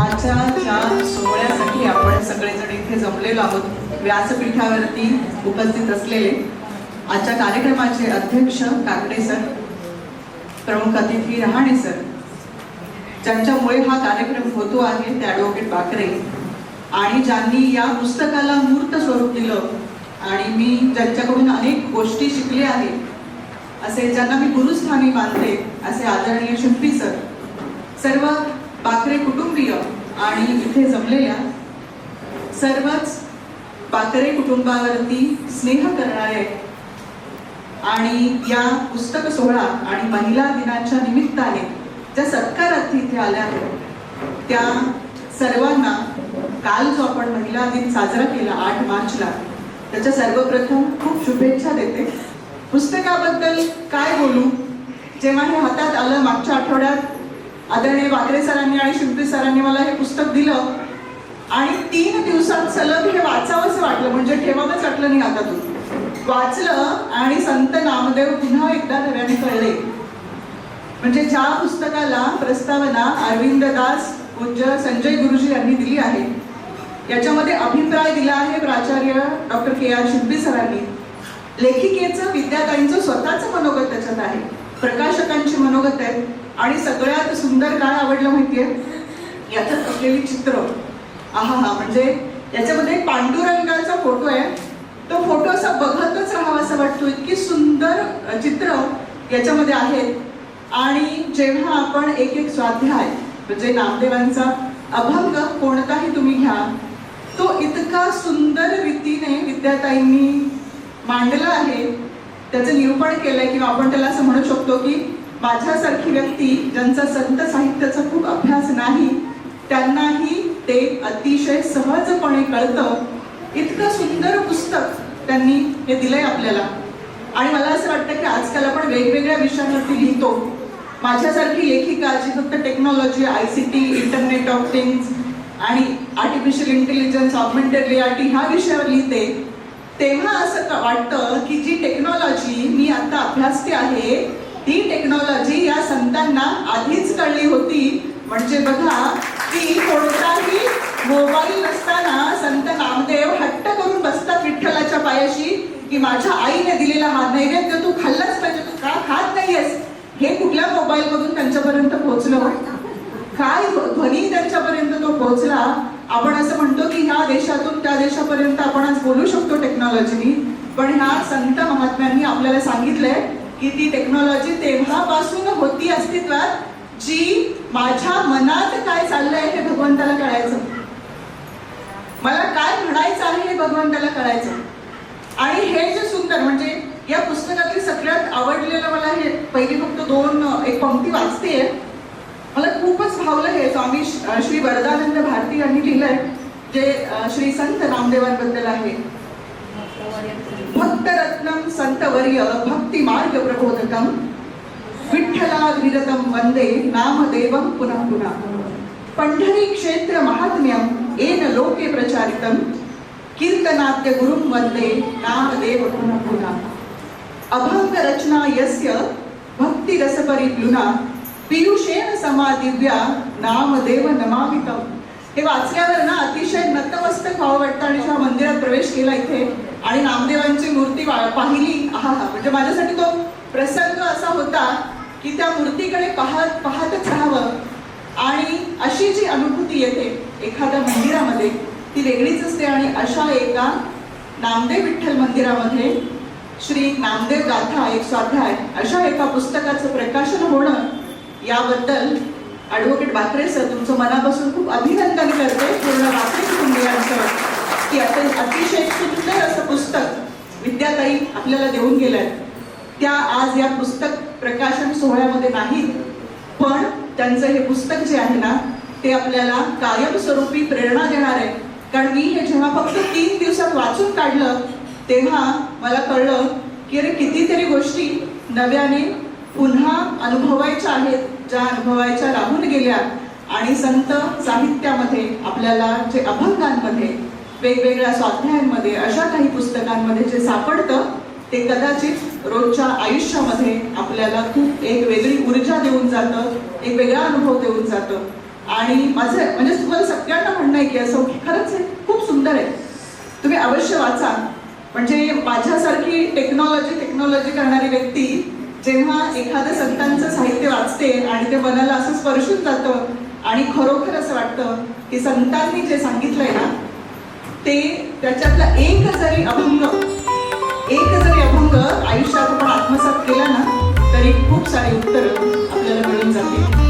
आजच्या ज्या सोहळ्यासाठी आपण सगळेजण इथे जमलेलो आहोत. व्यासपीठावरती उपस्थित असलेले आजच्या कार्यक्रमाचे अध्यक्ष काकडे सर प्रमुख अतिथी रहाणे सर. ज्यांच्यामुळे हा कार्यक्रम होतो आहे ते ॲडव्होकेट बाकरे. आणि ज्यांनी या पुस्तकाला मूर्त स्वरूप दिलं आणि मी ज्यांच्याकडून अनेक गोष्टी शिकले आहेत असे ज्यांना मी गुरुस्थानी मानते असे आदरणीय शिंपी सर. सर्व पाखरे कुटुंबीय आणि इथे जमलेल्या सर्वच पाखरे कुटुंबावरती स्नेह करणारे आणि या पुस्तक सोहळा आणि महिला दिनाच्या निमित्ताने ज्या सत्कारार्थी इथे आल्या आहेत त्या सर्वांना काल जो आपण महिला दिन साजरा केला आठ मार्चला त्याच्या सर्वप्रथम खूप शुभेच्छा देते. पुस्तकाबद्दल काय बोलू? जेव्हा हे हातात आलं मागच्या आठवड्यात आदरणीय बाकरे सरांनी आणि शिंपी सरांनी मला हे पुस्तक दिलं. आणि तीन दिवसात सलग हे वाचावंच वाटलं म्हणजे ठेवावंच वाटलं नाही हातातून वाचलं आणि संत नामदेव पुन्हा एकदा नव्याने कळले. म्हणजे ज्या पुस्तकाला प्रस्तावना अरविंद दास पूज्य संजय गुरुजी यांनी दिली आहे याच्यामध्ये अभिप्राय दिला आहे प्राचार्य डॉक्टर के आर शिंपी सरांनी. लेखिकेचं विद्याताईंचं स्वतःचं मनोगत त्याच्यात आहे. प्रकाशकांची मनोगत आहेत आणि सगळ्यात सुंदर काय आवडलं माहितीये? याच्यात असलेली चित्र. आहा हा म्हणजे याच्यामध्ये एक पांडुरंगाचा फोटो आहे. तो फोटो असा बघतच राहावा असं वाटतो. इतकी सुंदर चित्र याच्यामध्ये आहेत आणि जेव्हा आपण एक एक स्वाध्याय म्हणजे नामदेवांचा अभंग कोणताही तुम्ही घ्या तो इतका सुंदर रीतीने विद्याताईंनी मांडला आहे. त्याचं निरूपण केलंय किंवा आपण त्याला असं म्हणू शकतो की माझ्यासारखी व्यक्ती ज्यांचा संत साहित्याचा खूप अभ्यास नाही त्यांनाही ते अतिशय सहजपणे कळतं. इतकं सुंदर पुस्तक त्यांनी हे दिलंय आपल्याला. आणि मला असं वाटतं की आजकाल आपण वेगवेगळ्या विषयांवरती लिहितो. माझ्यासारखी लेखिका जी फक्त technology I C T internet of things आणि आर्टिफिशियल इंटेलिजन्स ऑगमेंटेड रियालिटी ह्या विषयावर लिहिते तेव्हा असं वाटतं की जी टेक्नॉलॉजी मी आता अभ्यासते आहे संतांना आधीच कळली होती म्हणजे बघा की कोणताही मोबाईल नसताना संत नामदेव हट्ट करून बसतात विठ्ठलाच्या पायाशी की माझ्या आईने दिलेला हा नैवेद्य तू खाल्लाच पाहिजे तू का खात नाहीयेस? हे कुठल्या मोबाईल मधून त्यांच्यापर्यंत पोहोचलं? काय ध्वनी त्यांच्यापर्यंत तो पोहोचला? आपण असं म्हणतो की ह्या देशातून त्या देशापर्यंत आपण आज बोलू शकतो टेक्नॉलॉजीनी पण ह्या संत महात्म्यांनी आपल्याला सांगितलंय की ती टेक्नॉलॉजी तेव्हापासून होती अस्तित्वात जी माझ्या मनात काय चाललंय हे भगवंताला कळायचं. मला काय म्हणायचं आहे हे भगवंताला कळायचं. आणि हे जे सुंदर म्हणजे या पुस्तकातली सगळ्यात आवडलेलं मला हे पहिली फक्त दोन एक पंक्ती वाचते मला खूपच भावलं हे. स्वामी श्री वरदानंद भारती यांनी लिहिलंय जे श्री संत रामदेवांबद्दल आहे. भक्तरत्नम संतवर्य भक्ती मार्ग प्रबोधकम विठ्ठलाधिरतम वंदे नामदेवम पुनः पुनः। पंढरी क्षेत्र महात्म्यम येन लोके प्रचारितम कीर्तनाद्य गुरुं वंदे नामदेव पुनः पुनः। अभंग रचना यस्य भक्ती रसपरिप्लुना पियुषेण समादिव्या नामदेव नमामितम। हे वाचल्यावर ना अतिशय नतमस्तक व्हावं वाटतं आणि जेव्हा मंदिरात प्रवेश केला इथे। आणि नामदेवांची मूर्ती पाहिली. हा म्हणजे माझ्यासाठी तो प्रसंग असा होता की त्या मूर्तीकडे पाहत पाहतच राहावं. आणि अशी जी अनुभूती येते एखाद्या मंदिरामध्ये ती वेगळीच असते. आणि अशा एका नामदेव विठ्ठल मंदिरामध्ये श्री नामदेव गाथा एक स्वाध्याय अशा एका पुस्तकाचं प्रकाशन होणं याबद्दल ॲडव्होकेट बाकरे सर तुमचं मनापासून खूप अभिनंदन करते पूर्ण बाकरे कुटुंबियांचं की आता अतिशय सुंदर असं पुस्तक विद्याताई आपल्याला देऊन गेलंय. त्या आज या पुस्तक प्रकाशन सोहळ्यामध्ये नाहीत पण त्यांचं हे पुस्तक जे आहे ना ते आपल्याला कायमस्वरूपी प्रेरणा देणार आहे. कारण मी हे जेव्हा फक्त तीन दिवसात वाचून काढलं तेव्हा मला कळलं की अरे कितीतरी गोष्टी नव्याने पुन्हा अनुभवायच्या आहेत ज्या अनुभवायच्या राहून गेल्या. आणि संत साहित्यामध्ये आपल्याला जे अभंगांमध्ये वेगवेगळ्या स्वाध्यायांमध्ये अशा काही पुस्तकांमध्ये जे सापडतं ते कदाचित रोजच्या आयुष्यामध्ये आपल्याला खूप एक वेगळी ऊर्जा देऊन जातं एक वेगळा अनुभव देऊन जातं. आणि माझं म्हणजे तुम्हाला सगळ्यांना म्हणणं आहे की असं की खरंच आहे खूप सुंदर आहे. तुम्ही अवश्य वाचा. म्हणजे माझ्यासारखी टेक्नॉलॉजी टेक्नॉलॉजी करणारी व्यक्ती जेव्हा एखाद्या संतांचं साहित्य वाचते आणि ते मनाला असं स्पर्शून जातं आणि खरोखर असं वाटतं की संतांनी जे सांगितलंय ना ते त्याच्यातला एक जरी अभंग एक जरी अभंग आयुष्यात आपण आत्मसात केला ना तरी खूप सारी उत्तरं आपल्याला मिळून जाते